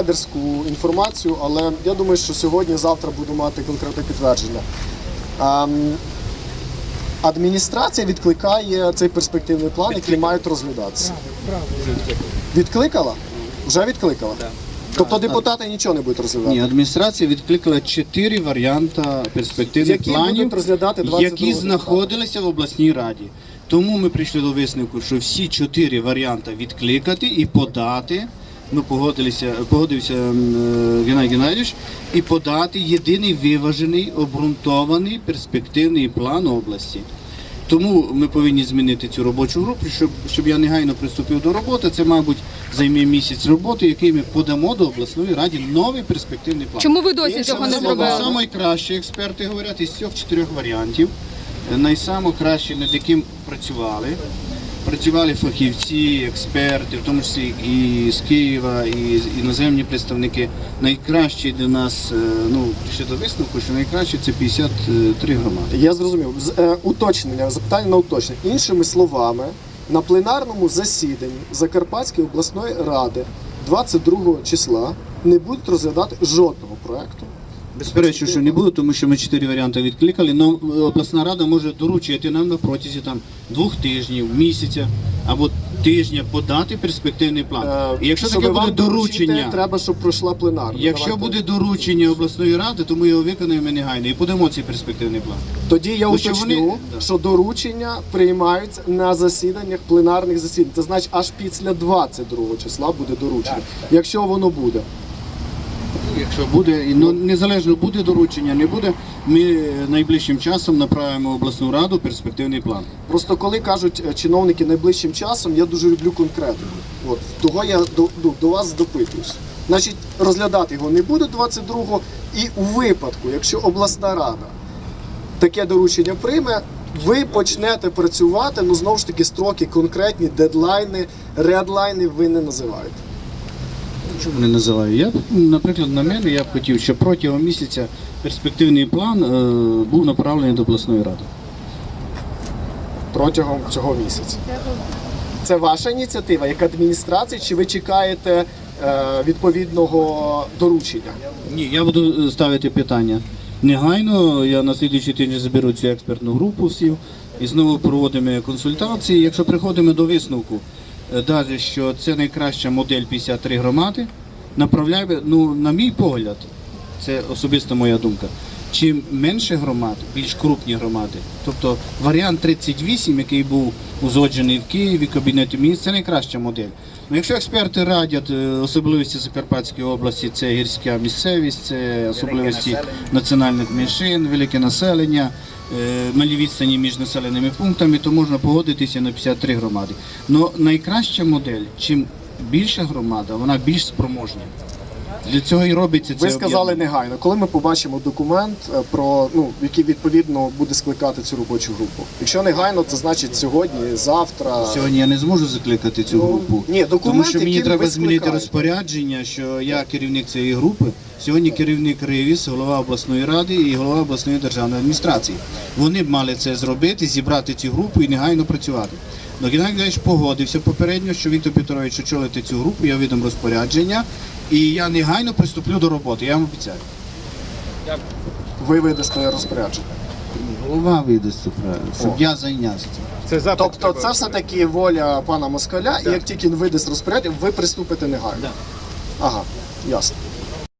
інсайдерську інформацію, але я думаю, що сьогодні-завтра буду мати конкретне підтвердження. Ем, адміністрація відкликає цей перспективний план, який мають розглядатися. Відкликала? Вже відкликала? Тобто депутати нічого не будуть розглядати. Ні, адміністрація відкликала чотири варіанти перспективних Які планів, розглядати які знаходилися в обласній раді. Тому ми прийшли до висновку, що всі чотири варіанти відкликати і подати. Ми погодилися, погодився е, Геннадій Геннадійович, і подати єдиний виважений, обґрунтований перспективний план області. Тому ми повинні змінити цю робочу групу, щоб, щоб я негайно приступив до роботи. Це, мабуть, займе місяць роботи, який ми подамо до обласної ради новий перспективний план. Чому ви досі цього не зробили? Найкращі експерти говорять із цих чотирьох варіантів. Е, над яким працювали. Працювали фахівці, експерти, в тому числі і з Києва, і іноземні представники. Найкращі для нас, е, ну, прийшли до висновку, що найкраще це 53 громади. Я зрозумів. З- е, уточнення, запитання на уточнення. Іншими словами, на пленарному засіданні Закарпатської обласної ради 22 числа не будуть розглядати жодного проекту. Безперечно, що не буде, тому що ми чотири варіанти відкликали. Но обласна рада може доручити нам на протязі там двох тижнів, місяця або тижня подати перспективний план. Е, І якщо таке буде доручення, треба, щоб пройшла пленарна. якщо буде доручення обласної ради, то ми його виконаємо негайно і подамо цей перспективний план. Тоді я що уточню, вони- що доручення приймаються на засіданнях пленарних засідань. Це значить, аж після 22 числа буде доручення. Якщо воно буде. Якщо буде, і, ну незалежно буде доручення, не буде, ми найближчим часом направимо в обласну раду перспективний план. Просто коли кажуть е, чиновники найближчим часом, я дуже люблю конкретику. От того я до, до, до вас допитуюсь. Значить, розглядати його не буде 22-го, і у випадку, якщо обласна рада таке доручення прийме, ви почнете працювати, ну знову ж таки строки конкретні, дедлайни, редлайни ви не називаєте. Чому не називаю? Я, наприклад, на мене я б хотів, щоб протягом місяця перспективний план е, був направлений до обласної ради. протягом цього місяця. Це ваша ініціатива як адміністрації, чи ви чекаєте е, відповідного доручення? Ні, я буду е, ставити питання. Негайно я на слідуючий тиждень зберу цю експертну групу всіх і знову проводимо консультації. Якщо приходимо до висновку, е, далі, що це найкраща модель 53 громади, направляємо, ну, на мій погляд, це особиста моя думка. Чим менше громад, більш крупні громади. Тобто варіант 38, який був узгоджений в Києві, Кабінеті міністрів, це найкраща модель. Ну, якщо експерти радять е, особливості Закарпатської області, це гірська місцевість, це особливості національних меншин, велике населення, е, малі відстані між населеними пунктами, то можна погодитися на 53 громади. Але найкраща модель, чим більша громада, вона більш спроможна. Для цього і робиться це Ви сказали негайно, коли ми побачимо документ е, про ну який відповідно буде скликати цю робочу групу. Якщо негайно, це значить сьогодні, завтра. Сьогодні я не зможу закликати цю Ну, групу. ні, документ, тому що мені треба змінити розпорядження, що я керівник цієї групи. Сьогодні керівник Ревіс, голова обласної ради і голова обласної державної адміністрації. Вони б мали це зробити, зібрати цю групу і негайно працювати. Но Геннадій Геннадійович погодився попередньо, що Віктор Петрович очолити цю групу, я видам розпорядження, і я негайно приступлю до роботи. Я вам обіцяю. Ви видасте розпорядження. Голова видасть це щоб О. я зайнявся цим. Це запит. Тобто, треба. це все таки воля пана Москаля, і як тільки він видасть розпорядження, ви приступите негайно. Да. Ага, ясно.